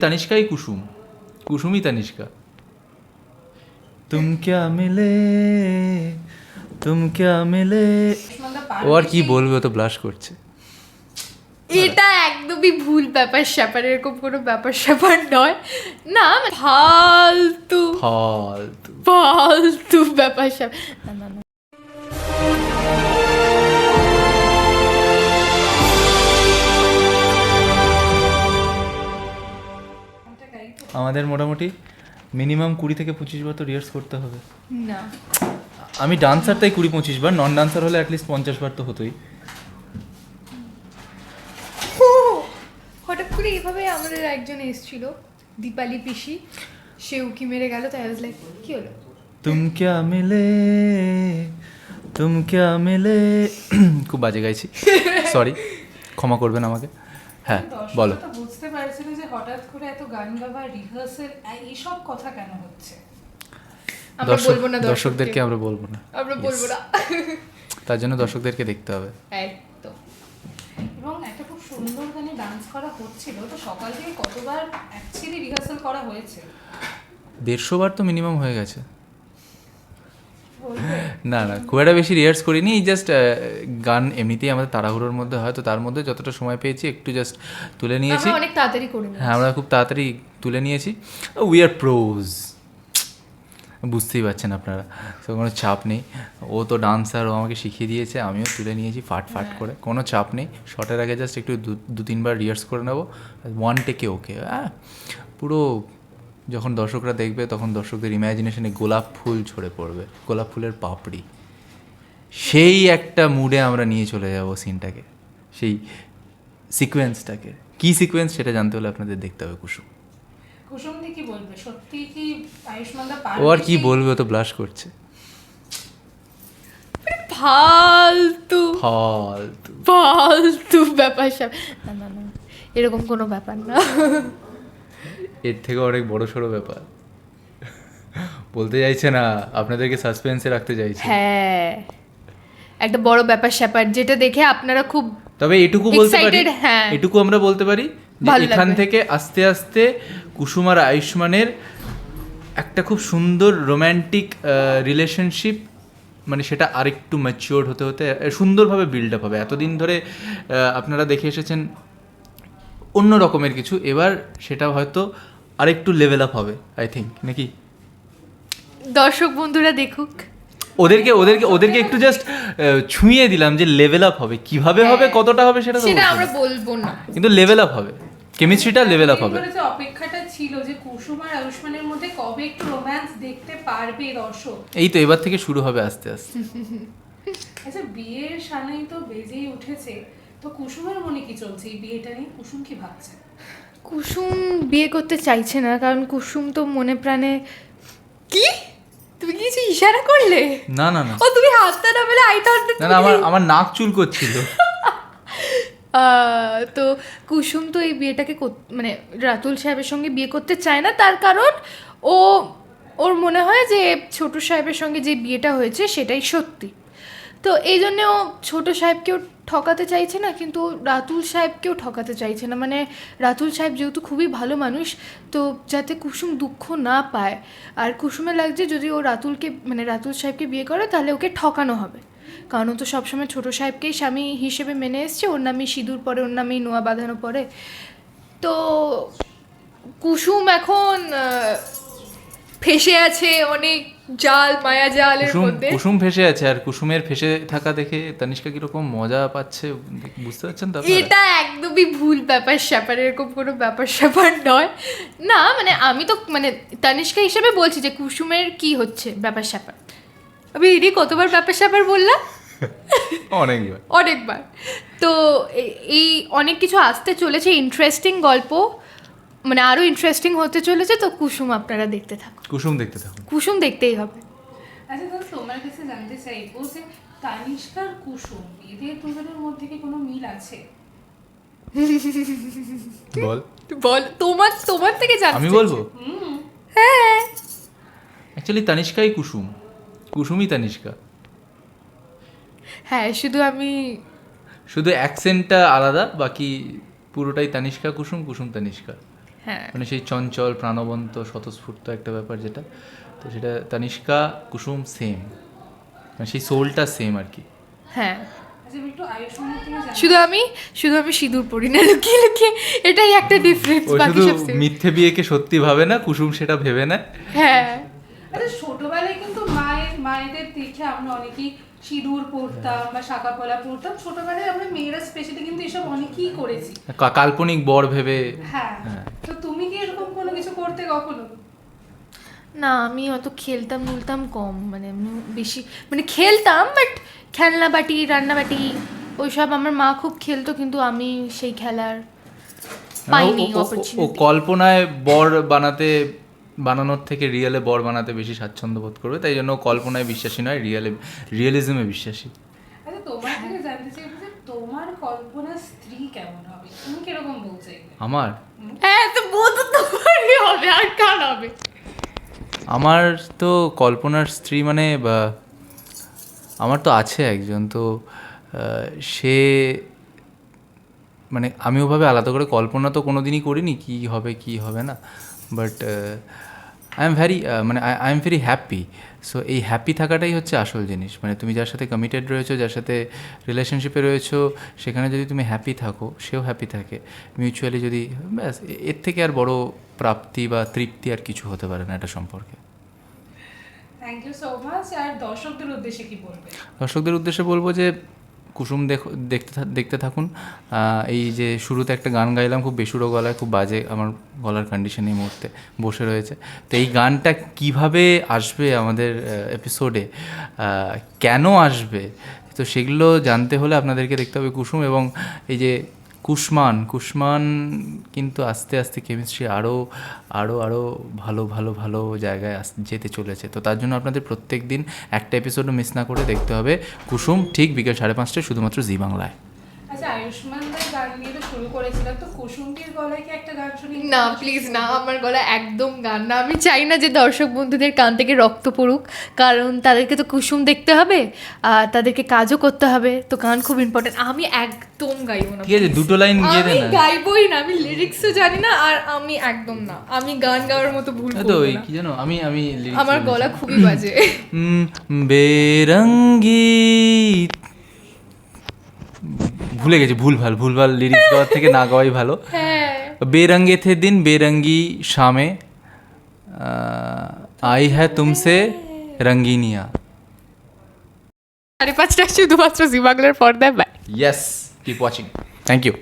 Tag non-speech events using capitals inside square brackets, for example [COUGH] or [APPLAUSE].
তানিষ্কাই কুসুম। কুসুমই তানিষ্কা। তুম ক্যা মিলে তুম ক্যা মিলে। ও আর কি বলবে ও তো ব্লাশ করছে। এটা একদমই ভুল ব্যাপার স্যাপার এরকম কোনো ব্যাপার স্যাপার নয়। না মানে ফালতু। ফালতু। ফালতু ব্যাপার স্যাপার। না না। আমাদের মোটামুটি মিনিমাম কুড়ি থেকে পঁচিশ বার তো রিহার্স করতে হবে। না। আমি ডান্সার তাই কুড়ি পঁচিশ বার নন ডান্সার হলে অ্যাটলিস্ট পঞ্চাশ বার তো হতোই। হঠাৎ করে এইভাবে আমাদের একজন এসেছিল দীপালি পিসি। সে উকি মেরে গেল তাই আই লাইক কি হলো? তুম ক্যা মিলে? তুম ক্যা মিলে? খুব বাজে গাইছি। [LAUGHS] সরি ক্ষমা করবেন আমাকে। হ্যাঁ বলো। বুঝতে পারছে না যে হঠাৎ করে এত গান গাওয়া রিহার্সেল এইসব কথা কেন হচ্ছে? আমরা দর্শক বলব না দর্শকদেরকে। আমরা বলব না। আমরা বলব না। তার জন্য দর্শকদেরকে দেখতে হবে। একদম। এবং একটা খুব সুন্দর গানে ডান্স করা হচ্ছিল তো সকাল থেকে কতবার অ্যাকচুয়ালি রিহার্সাল করা হয়েছে? দেড়শো বার তো মিনিমাম হয়ে গেছে? না না খুব একটা বেশি রিহার্স করিনি জাস্ট গান এমনিতেই আমাদের তাড়াহুড়োর মধ্যে হয় তো তার মধ্যে যতটা সময় পেয়েছি একটু জাস্ট তুলে নিয়েছি। অনেক তাড়াতাড়ি করে হ্যাঁ আমরা খুব তাড়াতাড়ি তুলে নিয়েছি। উই আর প্রোজ বুঝতেই পারছেন আপনারা তো কোনো চাপ নেই। ও তো ডান্সার ও আমাকে শিখিয়ে দিয়েছে আমিও তুলে নিয়েছি ফাট ফাট করে কোনো চাপ নেই। শটের আগে জাস্ট একটু দু- দু তিনবার রিহার্স করে নেব ওয়ান টেকে ওকে হ্যাঁ। পুরো যখন দর্শকরা দেখবে তখন দর্শকদের ইমাজিনেশনে গোলাপ ফুল ঝরে পড়বে গোলাপ ফুলের পাপড়ি। সেই একটা মুডে আমরা নিয়ে চলে যাব সিনটাকে সেই সিকোয়েন্সটাকে কি সিকোয়েন্স সেটা জানতে হলে আপনাদের দেখতে হবে কুসুম। ও আর কি বলবে তো ব্লাশ করছে। ফালতু। ফালতু। ফালতু ব্যাপার স্যাপার না না না এরকম কোনো ব্যাপার না। এর থেকে অনেক বড় সড়ো ব্যাপার। বলতে চাইছে না আপনাদেরকে সাসপেন্সে রাখতে চাইছে। হ্যাঁ। একটা বড় ব্যাপার স্যাপার যেটা দেখে আপনারা খুব তবে এটুকু বলতে পারি হ্যাঁ। এটুকু আমরা বলতে পারি যে এখান থেকে আস্তে আস্তে কুসুম আর আয়ুষ্মানের একটা খুব সুন্দর রোম্যান্টিক রিলেশনশিপ মানে সেটা আরেকটু ম্যাচিওর হতে হতে সুন্দরভাবে বিল্ড আপ হবে। এতদিন ধরে আপনারা দেখে এসেছেন অন্য রকমের কিছু। এবার সেটা হয়তো আরেকটু লেভেল আপ হবে আই থিঙ্ক নাকি? দর্শক বন্ধুরা দেখুক। ওদেরকে ওদেরকে ওদেরকে একটু জাস্ট ছুঁয়ে দিলাম যে লেভেল আপ হবে কীভাবে হবে কতটা হবে সেটা সেটা আমরা বলব না। কিন্তু লেভেল আপ হবে কেমিস্ট্রিটা লেভেল আপ হবে। যে অপেক্ষাটা ছিল যে কুসুম আর আয়ুষ্মানের মধ্যে কবে একটু রোম্যান্স দেখতে পারবে দর্শক? এই তো এবার থেকে শুরু হবে আস্তে আস্তে। [LAUGHS] আচ্ছা বিয়ের সানাই তো বেজেই উঠেছে তো কুসুমের মনে কি চলছে? এই বিয়েটা নিয়ে কুসুম কি ভাবছে? কুসুম বিয়ে করতে চাইছে না কারণ কুসুম তো মনে প্রাণে কি? তুমি কি কিছু ইশারা করলে? না না না। ও তুমি হাতটা না বলে আই থট না না আমার আমার নাক চুল করছিল। [LAUGHS] তো কুসুম তো এই বিয়েটাকে মানে রাতুল সাহেবের সঙ্গে বিয়ে করতে চায় না তার কারণ ও ওর মনে হয় যে ছোট সাহেবের সঙ্গে যে বিয়েটা হয়েছে সেটাই সত্যি। তো এই জন্যে ও ছোট সাহেবকেও ঠকাতে চাইছে না, কিন্তু রাতুল সাহেবকেও ঠকাতে চাইছে না। মানে রাতুল সাহেব যেহেতু খুবই ভালো মানুষ, তো যাতে কুসুম দুঃখ না পায়। আর কুসুমে লাগছে যদি ও রাতুলকে মানে রাতুল সাহেবকে বিয়ে করে, তাহলে ওকে ঠকানো হবে। কারণ ও তো সবসময় ছোট সাহেবকেই স্বামী হিসেবে মেনে এসছে, ওর নামেই সিঁদুর পরে, ওর নামেই নোয়া বাঁধানো পরে। তো কুসুম এখন ফেসে আছে অনেক। জাল মায়া জালের মধ্যে। কুসুম ফেসে আছে আর কুসুমের ফেসে থাকা দেখে তানিষ্কা কীরকম মজা পাচ্ছে বুঝতে পারছেন তো এটা একদমই ভুল ব্যাপার স্যাপার এরকম কোনো ব্যাপার স্যাপার নয়। না মানে আমি তো মানে তানিষ্কা হিসেবে বলছি যে কুসুমের কি হচ্ছে ব্যাপার স্যাপার। আমি এটি কতবার ব্যাপার স্যাপার বললাম? [LAUGHS] অনেকবার। অনেকবার। তো এই অনেক কিছু আসতে চলেছে ইন্টারেস্টিং গল্প। মানে আরও ইন্টারেস্টিং হতে চলেছে তো কুসুম আপনারা দেখতে থাকুন। কুসুম দেখতে থাকুন। কুসুম দেখতেই হবে। আচ্ছা দাদা তোমার কাছে জানতে চাইব যে তানিষ্কার কুসুম এদের দুজনের মধ্যে কি কোনো মিল আছে? বল। বল তোমার তোমার থেকে জানতে আমি বলব? হ্যাঁ। অ্যাকচুয়ালি তানিষ্কাই কুসুম। কুসুমই তানিষ্কা। হ্যাঁ শুধু আমি শুধু অ্যাকসেন্টটা আলাদা বাকি পুরোটাই তানিষ্কা কুসুম কুসুম তানিষ্কা। হ্যাঁ। মানে সেই চঞ্চল প্রাণবন্ত স্বতঃস্ফূর্ত একটা ব্যাপার যেটা। তো সেটা তানিষ্কা কুসুম সেম মানে সেই সোলটা সেম আর কি। হ্যাঁ। আচ্ছা শুধু আমি শুধু আমি সিঁদুর পরি না লুকিয়ে লুকিয়ে। এটাই একটা ডিফারেন্স বাকি সব মিথ্যে বিয়েকে সত্যি ভাবে না কুসুম সেটা ভেবে না। হ্যাঁ। আচ্ছা ছোটবেলায় কিন্তু মায়ের মায়েদের দেখে আমরা অনেকেই সিঁদুর পরতাম বা শাখা পলা পরতাম। ছোটবেলায় আমরা মেয়েরা স্পেশালি কিন্তু এসব অনেকেই করেছি। কাল্পনিক বর ভেবে। হ্যাঁ হ্যাঁ। তো তুমি কি এরকম কোনো কিছু করতে কখনো? না আমি অত খেলতাম নুলতাম কম মানে বেশি মানে খেলতাম বাট খেলনা বাটি রান্না বাটি ওইসব আমার মা খুব খেলতো কিন্তু আমি সেই খেলার পাইনি ও- কল্পনায় বর বানাতে বানানোর থেকে রিয়েলে বর বানাতে বেশি স্বাচ্ছন্দ্য বোধ করবে তাই জন্য কল্পনায় বিশ্বাসী নয় রিয়েলে রিয়েলিজমে বিশ্বাসী। আচ্ছা তোমার থেকে জানতে চাইব যে তোমার কল্পনা স্ত্রী কেমন হবে? তুমি কীরকম চাইবে আমার হ্যাঁ তো বউ তো তোমারই হবে আর কার হবে আমার তো কল্পনার স্ত্রী মানে আমার তো আছে একজন, তো সে মানে আমি ওভাবে আলাদা করে কল্পনা তো কোনো দিনই করিনি কী হবে কী হবে না বাট আই এম ভ্যারি মানে I am very happy so এই হ্যাপি থাকাটাই হচ্ছে আসল জিনিস। মানে তুমি যার সাথে কমিটেড রয়েছো যার সাথে রিলেশনশিপে রয়েছো সেখানে যদি তুমি হ্যাপি থাকো সেও হ্যাপি থাকে। মিউচুয়ালি যদি ব্যাস এর থেকে আর বড় প্রাপ্তি বা তৃপ্তি আর কিছু হতে পারে না এটা সম্পর্কে। থ্যাংক ইউ সো মাচ আর দর্শকদের উদ্দেশ্যে কি বলবে দর্শকদের উদ্দেশ্যে বলব যে কুসুম দেখো, দেখতে দেখতে থাকুন। এই যে শুরুতে একটা গান গাইলাম, খুব বেসুরো গলায়, খুব বাজে আমার গলার কন্ডিশন এই মুহূর্তে বসে রয়েছে। তো এই গানটা কীভাবে আসবে আমাদের এপিসোডে কেন আসবে? তো সেগুলো জানতে হলে আপনাদেরকে দেখতে হবে কুসুম এবং এই যে কুসমান কুসমান কিন্তু আস্তে আস্তে কেমিস্ট্রি আরও আরও আরও ভালো ভালো ভালো জায়গায় যেতে চলেছে। তো তার জন্য আপনাদের প্রত্যেক দিন একটা এপিসোডও মিস না করে দেখতে হবে। কুসুম ঠিক বিকেল সাড়ে পাঁচটায় শুধুমাত্র জি বাংলায়। আচ্ছা আয়ুষ্মানদের তো করেছিলাম তো কুসুমটির গলায় কি একটা গান শুনি না প্লিজ না আমার গলা একদম গান না। আমি চাই না যে দর্শক বন্ধুদের কান থেকে রক্ত পড়ুক কারণ তাদেরকে তো কুসুম দেখতে হবে আর তাদেরকে কাজও করতে হবে তো গান খুব ইম্পর্টেন্ট আমি একদম গাইবো না ঠিক আছে? দুটো লাইন গিয়ে আমি দে না। গাইবই না আমি লিরিক্সও জানি না আর আমি একদম না। আমি গান গাওয়ার মতো ভুল তো না। কি জানো? আমি আমি আমার গলা খুবই বাজে। বেরঙ্গি ভুলে গেছি ভুলভাল ভুলভাল লিরিক্স গাওয়ার থেকে না গাওয়াই ভালো। হ্যাঁ। বেরঙ্গে থে দিন বেরঙ্গি শামে আই হ্যাঁ তুমসে হ্যাঁ। রঙ্গিনিয়া। সাড়ে পাঁচটা শুধুমাত্র জি পর্দায় bye yes keep watching thank you